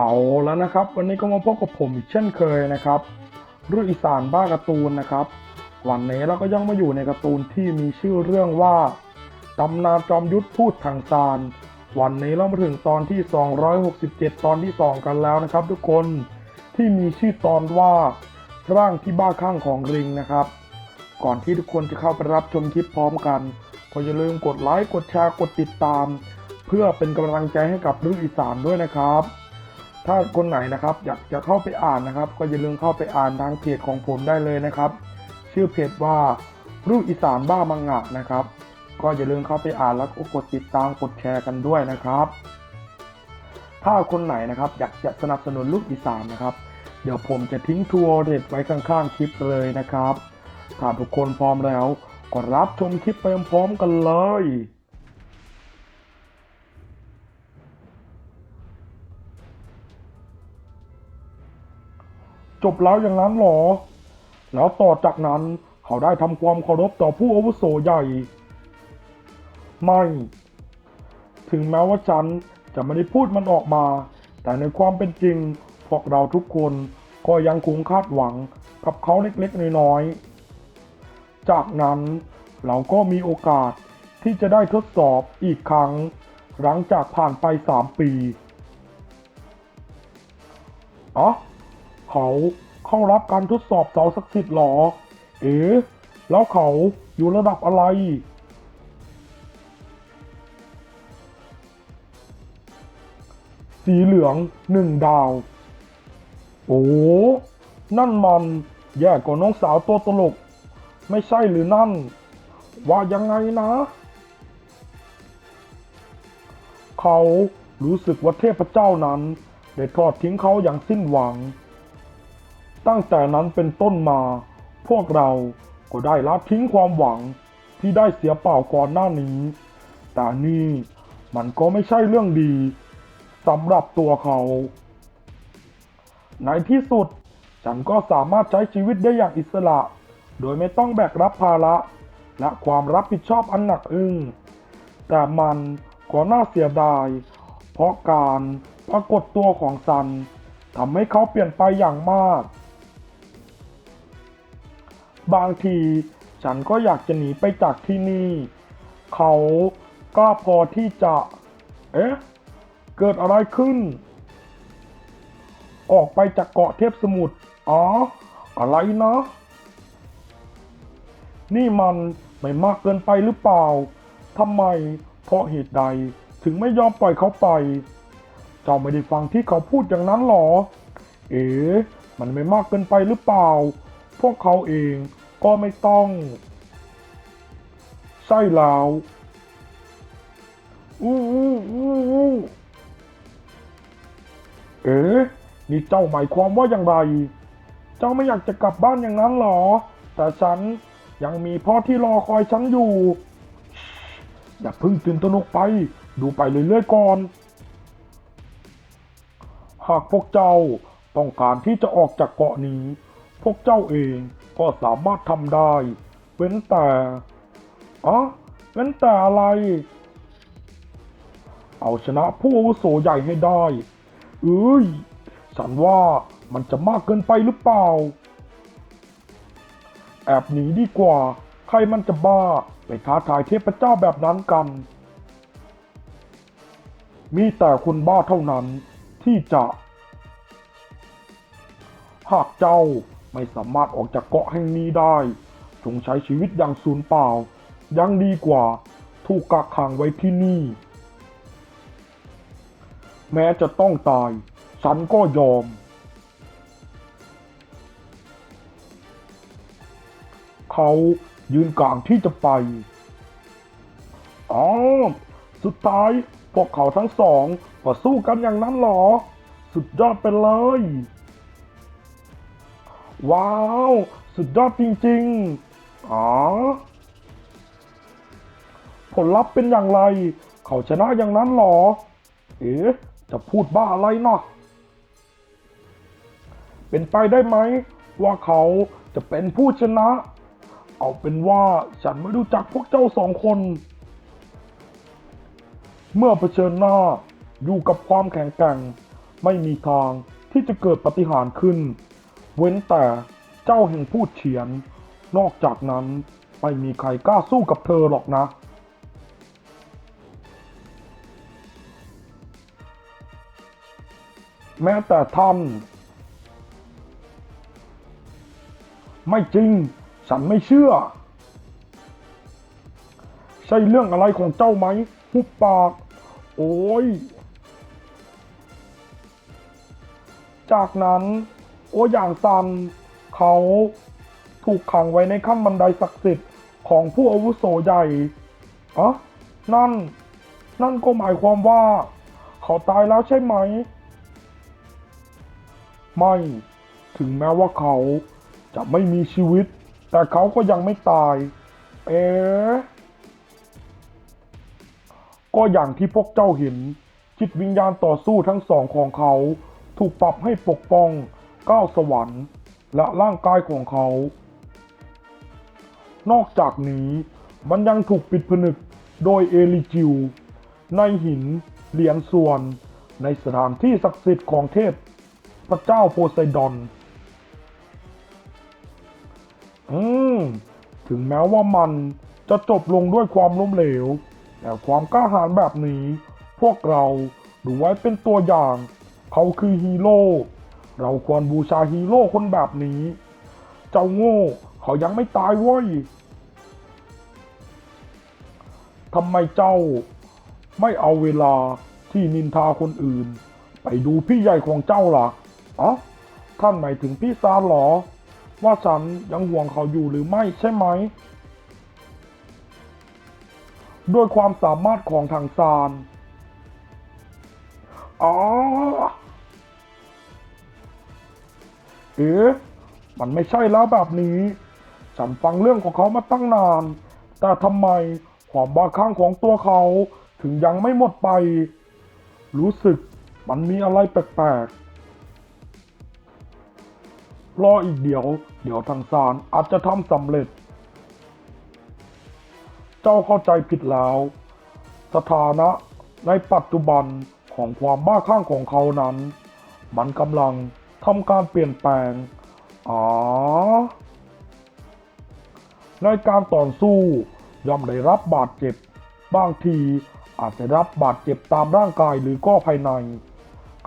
เอาแล้วนะครับ วันนี้ก็มาพบกับผมอีกเช่นเคยนะครับเรื่องอีสานบ้าการ์ตูนนะครับ วันนี้เราก็ยังมาอยู่ในการ์ตูนที่มีชื่อเรื่องว่าตำนานจอมยุทธพูดทางซานวันนี้เรามาถึงตอนที่ 267 ตอนที่ 2 กันแล้วนะครับ ทุกคนที่มีชื่อตอนว่าร่างที่บ้าข้างของริงนะครับ ก่อนที่ทุกคนจะเข้าไปรับชมคลิปพร้อมกันก็อย่าลืมกดไลค์กดแชร์กดติดตาม เพื่อเป็นกำลังใจให้กับเรื่องอีสานด้วยนะครับ ถ้าคนไหนนะครับ อยากจะเข้าไปอ่านนะครับ ก็อย่าลืมเข้าไปอ่านทางเพจของผมได้เลยนะครับ ชื่อเพจว่ารูปอีสานบ้ามังงะนะครับ ก็อย่าลืมเข้าไปอ่านแล้วก็กดติดตามกดแชร์กันด้วยนะครับ ถ้าคนไหนนะครับ อยากจะสนับสนุนลูกอีสานนะครับ เดี๋ยวผมจะทิ้งทัวร์เด็ดไว้ข้างๆคลิปเลยนะครับถ้าทุกคนพร้อมแล้วก็รับชมคลิปไปพร้อมกันเลย บแล้วอย่างนั้นหรอ แล้วต่อจากนั้นเขาได้ทำความเคารพต่อผู้อาวุโสใหญ่ ไม่ ถึงแม้ว่าฉันจะไม่ได้พูดมันออกมา แต่ในความเป็นจริง พวกเราทุกคนก็ยังคงคาดหวังกับเขาเล็กๆ น้อยๆ จากนั้นเราก็มีโอกาสที่จะได้ทดสอบอีกครั้ง หลังจากผ่านไปสามปีอ๋อ เขาเข้ารับการทดสอบเสาศักดิ์สิทธิ์หรอ เอ๋แล้วเขาอยู่ระดับอะไร สีเหลืองหนึ่งดาว โอ้ นั่นมันแย่กว่าน้องสาวตัวตลก ไม่ใช่หรือนั่น ว่ายังไงนะ เขารู้สึกว่าเทพเจ้านั้น ได้ทอดทิ้งเขาอย่างสิ้นหวัง ตั้งแต่นั้นเป็นต้นมา พวกเราก็ได้ละทิ้งความหวังที่ได้เสียเปล่าก่อนหน้านี้ แต่นี่มันก็ไม่ใช่เรื่องดีสำหรับตัวเขา ในที่สุดฉันก็สามารถใช้ชีวิตได้อย่างอิสระ โดยไม่ต้องแบกรับภาระ และความรับผิดชอบอันหนักอึ้ง แต่มันก็น่าเสียดาย เพราะการปรากฏตัวของซันทำให้เขาเปลี่ยนไปอย่างมาก บางที ฉันก็อยากจะหนีไปจากที่นี่ เขาก็พอที่จะ เอ๊ะ เกิดอะไรขึ้น ออกไปจากเกาะเทพสมุทร อ๋อ อะไรนะ นี่มันไม่มากเกินไปหรือเปล่า ทำไม เพราะเหตุใด ถึงไม่ยอมปล่อยเขาไป เจ้าไม่ได้ฟังที่เขาพูดอย่างนั้นหรอ เอ๋มันไม่มากเกินไปหรือเปล่า พวกเขาเอง ก็ไม่ต้องใช่แล้วอู้อู้อู้อู้เอ๋นี่เจ้าหมายความว่าอย่างไร เจ้าไม่อยากจะกลับบ้านอย่างนั้นหรอ แต่ฉันยังมีพ่อที่รอคอยฉันอยู่ อย่าพิ่งตื่นตระหนกไป ดูไปเรื่อยๆก่อน หากพวกเจ้าต้องการที่จะออกจากเกาะนี้ พวกเจ้าเองก็สามารถทำได้ เว้นแต่อ๋อเว้นแต่อะไร เอาชนะผู้อาวุโสใหญ่ให้ได้เอ้ยฉันว่ามันจะมากเกินไปหรือเปล่า แอบหนีดีกว่า ใครมันจะบ้าไปท้าทายเทพเจ้าแบบนั้นกัน มีแต่คนบ้าเท่านั้นที่จะ หากเจ้า ไม่สามารถออกจากเกาะแห่งนี้ได้ จงใช้ชีวิตอย่างสูญเปล่า ยังดีกว่าถูกกักขังไว้ที่นี่ แม้จะต้องตาย ฉันก็ยอม เขายืนกลางที่จะไปอ๋อสุดท้ายพวกเขาทั้งสองก็สู้กันอย่างนั้นหรอ สุดยอดไปเลย ว้าว สุดยอดจริงๆ อ๋อ ผลลัพธ์เป็นอย่างไร เขาชนะอย่างนั้นหรอ เอ๊ะ จะพูดบ้าอะไรนะเป็นไปได้ไหม ว่าเขาจะเป็นผู้ชนะ เอาเป็นว่าฉันไม่รู้จักพวกเจ้าสองคน เมื่อเผชิญหน้าอยู่กับความแข็งแกร่ง ไม่มีทางที่จะเกิดปฏิหารขึ้น เว้นแต่เจ้าแห่งพูดเฉียน นอกจากนั้นไม่มีใครกล้าสู้กับเธอหรอกนะ แม้แต่ท่าน ไม่จริง ฉันไม่เชื่อ ใช่เรื่องอะไรของเจ้าไหมหุบปาก โอ้ย จากนั้น โออย่างซันเขาถูกขังไว้ในขั้นบันไดศักดิ์สิทธิ์ของผู้อาวุโสใหญ่อะนั่น นั่นก็หมายความว่า เขาตายแล้วใช่ไหม ไม่ ถึงแม้ว่าเขาจะไม่มีชีวิต แต่เขาก็ยังไม่ตาย เอ๊ะก็อย่างที่พวกเจ้าเห็น จิตวิญญาณต่อสู้ทั้งสองของเขาถูกปรับให้ปกป้อง ก้าวสวรรค์และร่างกายของเขา นอกจากนี้มันยังถูกปิดผนึกโดยเอลิจิว ในหินเหรียญส่วน ในสถานที่ศักดิ์สิทธิ์ของเทพพระเจ้าโพไซดอน อืม ถึงแม้ว่ามันจะจบลงด้วยความล้มเหลว แต่ความกล้าหาญแบบนี้ พวกเราดูไว้เป็นตัวอย่าง เขาคือฮีโร่ เราควรบูชาฮีโร่คนแบบนี้ เจ้าโง่เขายังไม่ตายเว้ยทำไมเจ้าไม่เอาเวลาที่นินทาคนอื่น ไปดูพี่ใหญ่ของเจ้าล่ะอ๋อท่านหมายถึงพี่ซานเหรอ ว่าฉันยังห่วงเขาอยู่หรือไม่ใช่ไหมด้วยความสามารถของทางซานอ๋อ เอ๊ะมันไม่ใช่แล้วแบบนี้ ฉันฟังเรื่องของเขามาตั้งนาน แต่ทำไมความบ้าคลั่งของตัวเขาถึงยังไม่หมดไป รู้สึกมันมีอะไรแปลกๆ รออีกเดี๋ยว เดี๋ยวทางซานอาจจะทำสำเร็จ เจ้าเข้าใจผิดแล้ว สถานะในปัจจุบันของความบ้าคลั่งของเขานั้น มันกำลัง ทำการเปลี่ยนแปลง อ๋อ ในการต่อสู้ย่อมได้รับบาดเจ็บ บางทีอาจจะรับบาดเจ็บตามร่างกายหรือก็ภายใน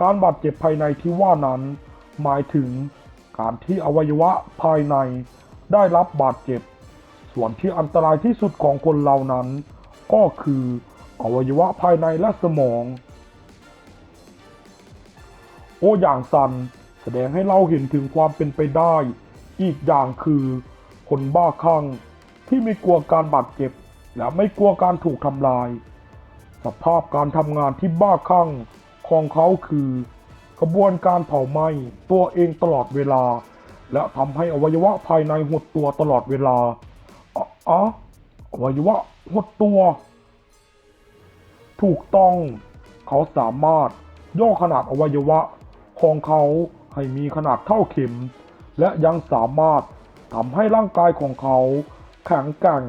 การบาดเจ็บภายในที่ว่านั้น หมายถึงการที่อวัยวะภายในได้รับบาดเจ็บ ส่วนที่อันตรายที่สุดของคนเรานั้น ก็คืออวัยวะภายในและสมอง โออย่างซัน แสดงให้เราเห็นถึงความเป็นไปได้ อีกอย่างคือคนบ้าคลั่งที่ไม่กลัวการบาดเจ็บ และไม่กลัวการถูกทำลาย สภาพการทำงานที่บ้าคลั่งของเขาคือกระบวนการเผาไหม้ตัวเองตลอดเวลา และทำให้อวัยวะภายในหดตัวตลอดเวลาอ๋ออ๋ออวัยวะหดตัว ถูกต้อง เขาสามารถย่อขนาดอวัยวะของเขา ให้มีขนาดเท่าเข็ม และยังสามารถทำให้ร่างกายของเขาแข็งแกร่ง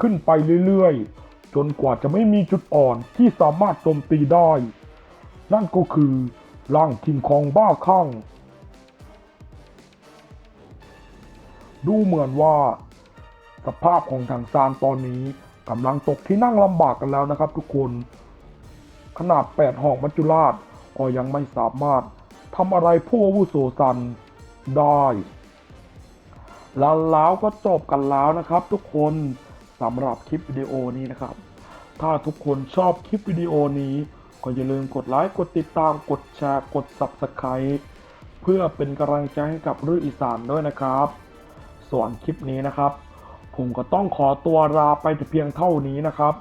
ขึ้นไปเรื่อยๆ จนกว่าจะไม่มีจุดอ่อนที่สามารถโจมตีได้ นั่นก็คือร่างคิงคองบ้าคลั่ง ดูเหมือนว่า สภาพของทางซานตอนนี้กำลังตกที่นั่งลำบากกันแล้วนะครับทุกคน ขนาดแปดหอกมัจจุราช ก็ยังไม่สามารถทำอะไรผู้อาวุโสซันได้ แล้วแล้วก็จบกันแล้วนะครับทุกคนสำหรับคลิปวิดีโอนี้นะครับ ถ้าทุกคนชอบคลิปวิดีโอนี้ก็อย่าลืมกดไลค์กดติดตามกดแชร์กด Subscribe เพื่อเป็นกำลังใจให้กับรื่ออีสานด้วยนะครับ ส่วนคลิปนี้นะครับ ผมก็ต้องขอตัวลาไปแต่เพียงเท่านี้นะครับ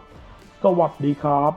สวัสดีครับ